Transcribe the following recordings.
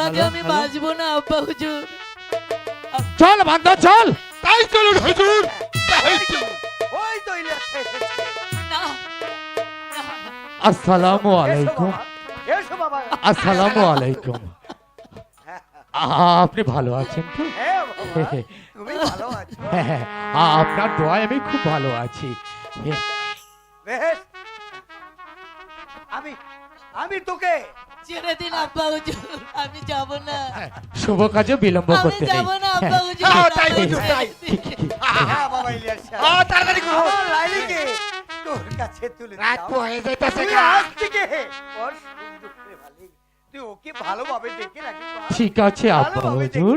আমি বাঁচবো না আব্বা হুজুর। চল চল। তাই চলুন হুজুর। ওই তো না আসসালামু আলাইকুম। বাবা, এসো বাবা। আসসালামু আলাইকুম। আপনি ভালো আছেন তো? হ্যাঁ? হ্যাঁ, হ্যাঁ, আ- আপনার দোয়ায় আমি খুব ভালো আছি। আমি আমি তোকে ছেড়ে দিন আব্বা হুজুর আমি যাব না। শুভ কাজে বিলম্ব করতে নেই। যাব না আব্বা হ্যাঁ, হুজুর হ্যাঁ, তাই হুজুর, তাই। হ্যাঁ বাবা ইলিয়াস তাড়াতাড়ি করো। আমার লাইলিকে। তোর কাছে তুলে রাত হয়ে যাইতেছে গা। আজ থেকে ওর সুন্দর করে ভালো- তুই ওকে ভালোভাবে ডেকে রাখিস ঠিক আছে আব্বা হুজুর।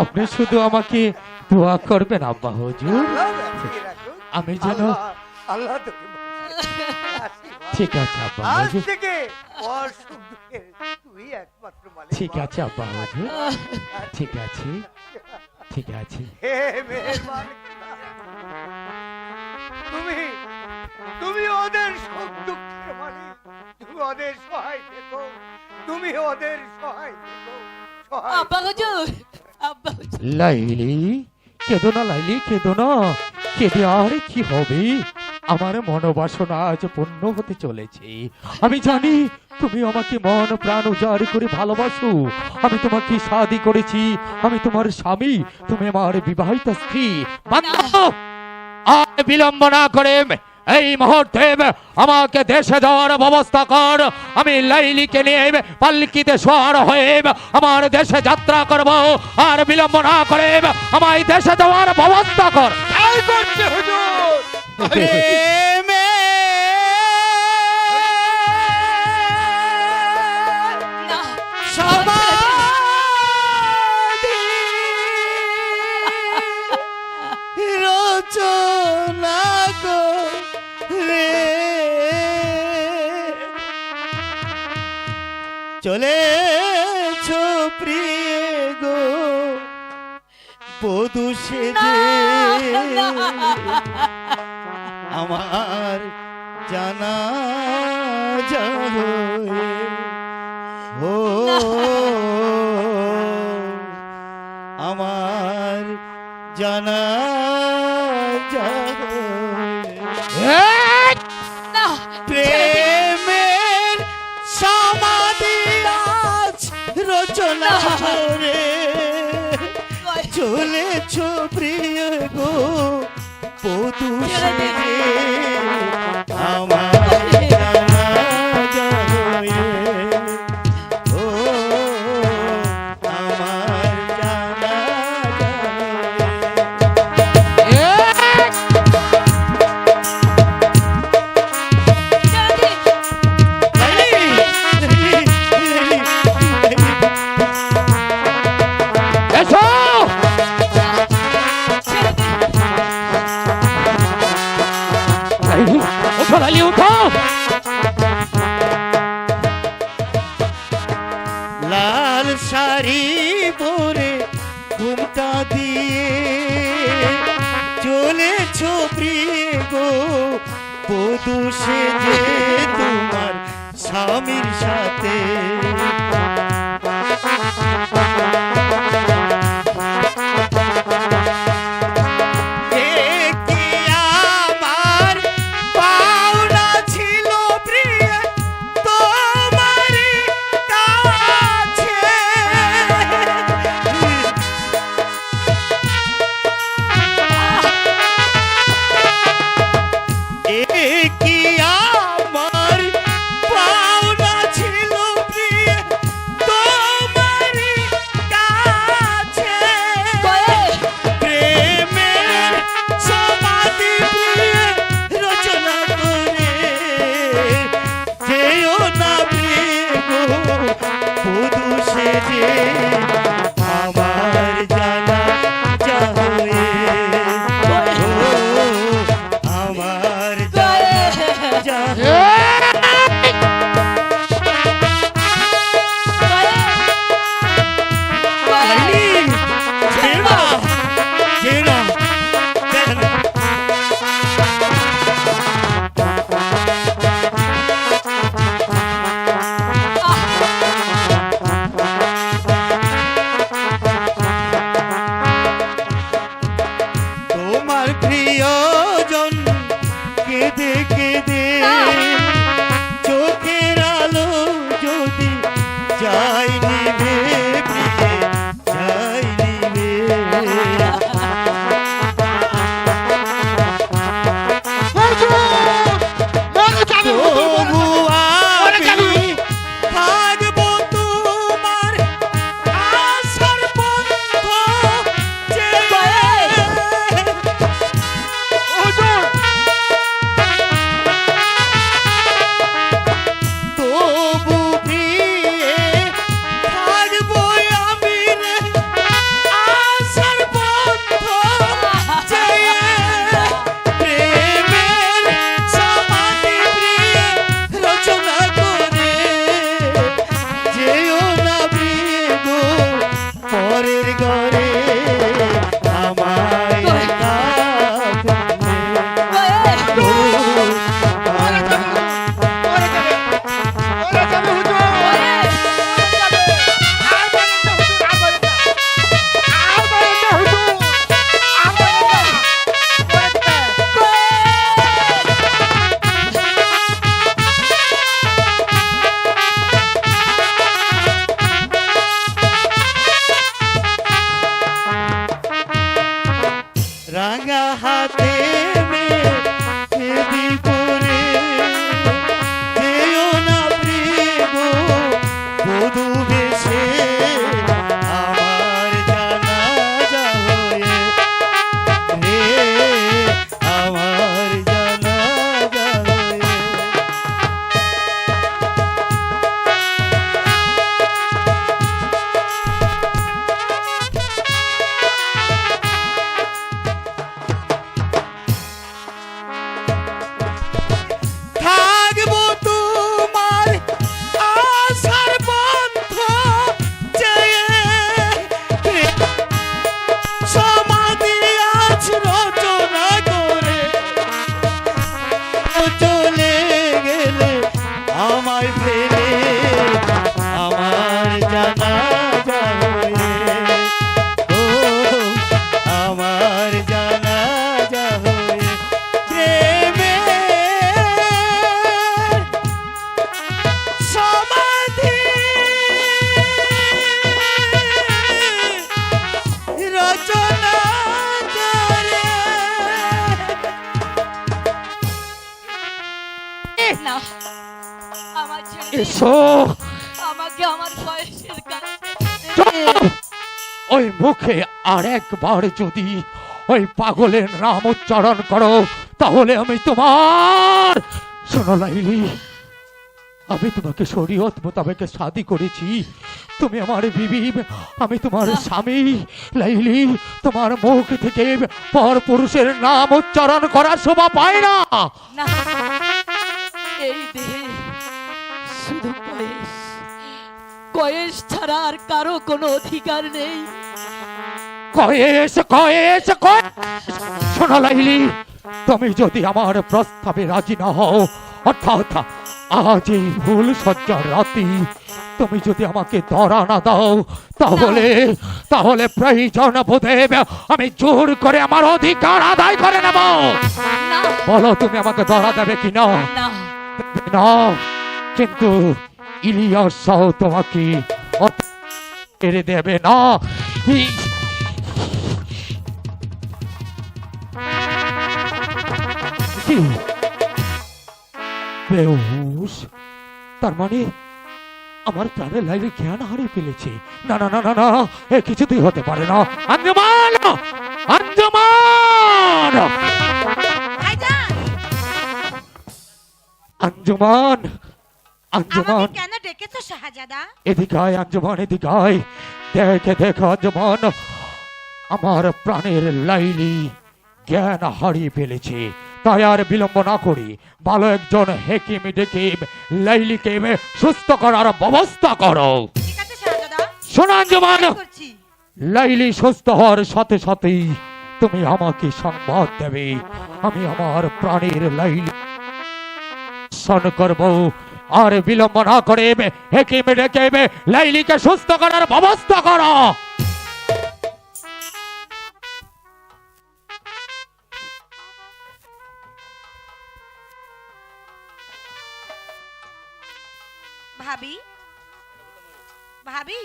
আপনি শুধু আমাকে দোয়া করবেন আব্বা হুজুর। আমি যেন আল্লাহ- তোকে ঠিক আছে আব্বা আজ থেকে ওর তুই একমাত্র মালিক ঠিক আছে আব্বা হুজুর ঠিক আছে ঠিক আছে। হে মেহেরবান তুমি তুমি ওদের সুখ দুঃখের মালিক। তুমি ওদের সহায় দেখো তুমি ওদের সহায় দেখো আব্বা হুজুর আব্বা হুজুর লাইলি কেঁদো না লাইলি কেঁদো না। কেঁদে আর কি হবে? আমার মনোবাসনা আজ পূর্ণ হতে চলেছে। আমি জানি তুমি আমাকে মন প্রাণ উজাড় করে ভালোবাসো। আমি তোমাকে শাদি করেছি। আমি তোমার স্বামী। তুমি আমার বিবাহিত স্ত্রী। আর বিলম্ব না করে এই মুহূর্তে আমাকে দেশে যাওয়ার ব্যবস্থা কর। আমি লাইলিকে নিয়ে পাল্কিতে সোয়ার হয়ে আমার দেশে যাত্রা করব আর বিলম্ব না করে আমায় দেশে যাওয়ার ব্যবস্থা কর। তাই করছে হুজুর। আমার জানা যাবে। ও আমার জানা প্রেমের সমাধি আজ রচনা করে। চলেছ প্রিয় গো বধু ওই মুখে আর একবার যদি ওই পাগলের নাম উচ্চারণ করো, তাহলে আমি তোমার, শোনো লাইলি, আমি তোমাকে শরীয়ত মোতাবেক শাদি করেছি। তুমি আমার বিবি আমি তোমার স্বামী। লাইলি, তোমার মুখ থেকে পর পুরুষের নাম উচ্চারণ করার শোভা পায় না। এই দেহে শুধু কয়েস কয়েস ছাড়া আর কারও কোনো অধিকার নেই। কয়েস কয়েস কয়েস শোনো লাইলি তুমি যদি আমার প্রস্তাবে রাজি না হও অর্থাৎ আজ এই ভুল সজ্জার রাতি তুমি যদি আমাকে ধরা না দাও তাহলে তাহলে প্রয়োজন বোধে আমি জোর করে আমার অধিকার আদায় করে নেব। বলো তুমি আমাকে ধরা দেবে কি না? কিন্তু ইলিয়াস তোমাকে ছেড়ে দেবে না। ই- কি? বেহুশ তার মানে আমার প্রাণের লাইলে জ্ঞান হারিয়ে ফেলেছে। না না না না না এ কিছুতেই হতে পারে না। আঞ্জমান! আঞ্জমান! আঞ্জুমান! আঞ্জুমান! কেন ডেকেছো শাহজাদা? এদিকে আয় আঞ্জুমান এদিকে আয়। দেখে দেখো আঞ্জুমান আমার প্রাণের লাইলি জ্ঞান হারিয়ে ফেলেছে। তাই আর বিলম্ব না করি। ভালো একজন হেকিম ডেকে লাইলিকে সুস্থ করার ব্যবস্থা করো। ঠিক আছে শাহজাদা শোনো আঞ্জুমান তাই করছি? লাইলি সুস্থ হওয়ার সাথে সাথেই তুমি আমাকে সংবাদ দেবে। আমি আমার প্রাণের লাইলি সন করব। আর বিলম্ব না করে হেকিম ডেকে লাইলিকে সুস্থ করার ব্যবস্থা করো। ভাবি। ভাবি?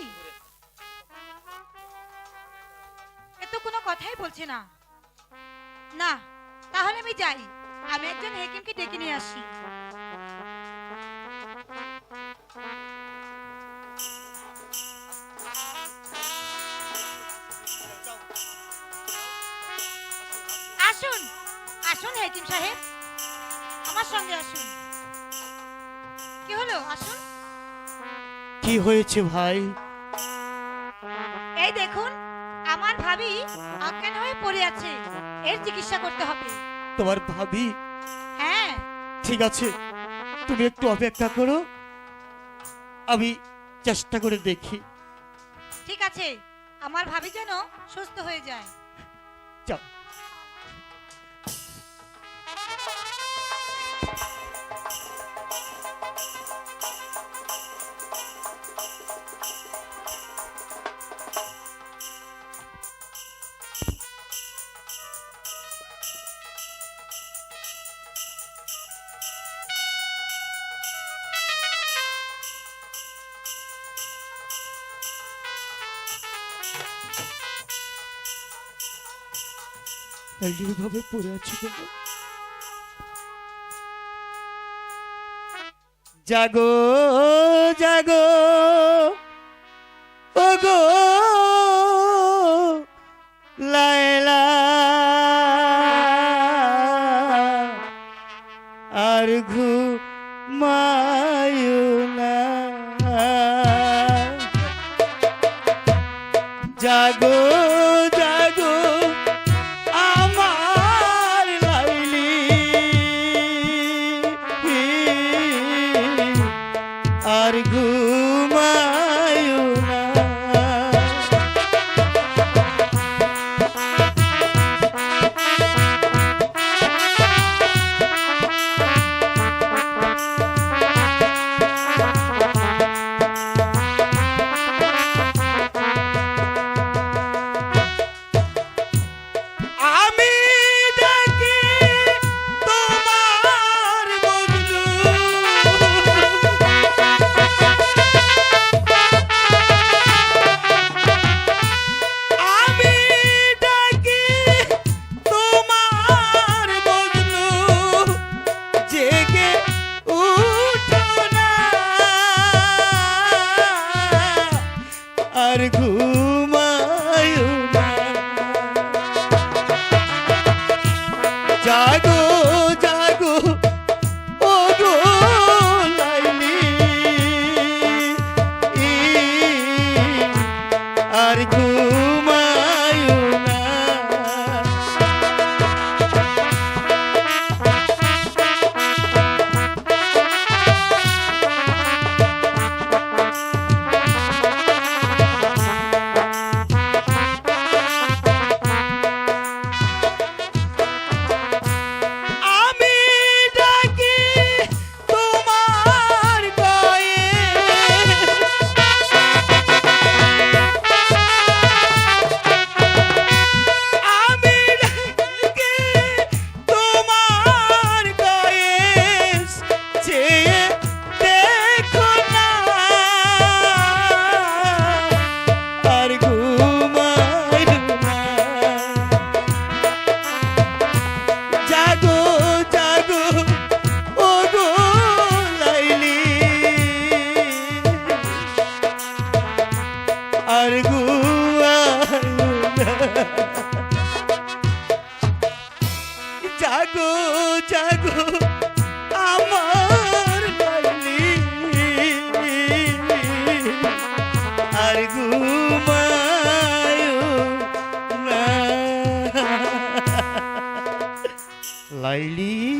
এ কোনো কথাই বলছে না। না, তাহলে আমি যাই। আমি একজন হেকিমকে ডেকে নিয়ে আসি। আসুন আসুন হেকিম সাহেব। আমার সঙ্গে আসুন। কি হলো? আসুন। কি হয়েছে ভাই? এই দেখুন আমার ভাবি অজ্ঞান হয়ে পড়ে আছে। এর চিকিৎসা করতে হবে। তোমার ভাবি? হ্যাঁ। ঠিক আছে তুমি একটু অপেক্ষা করো। আমি চেষ্টা করে দেখি। ঠিক আছে আমার ভাবি যেন সুস্থ হয়ে যায়। যাও। এইভাবে পড়ে আছি জাগো জাগো ওগো লাইলা আর ঘু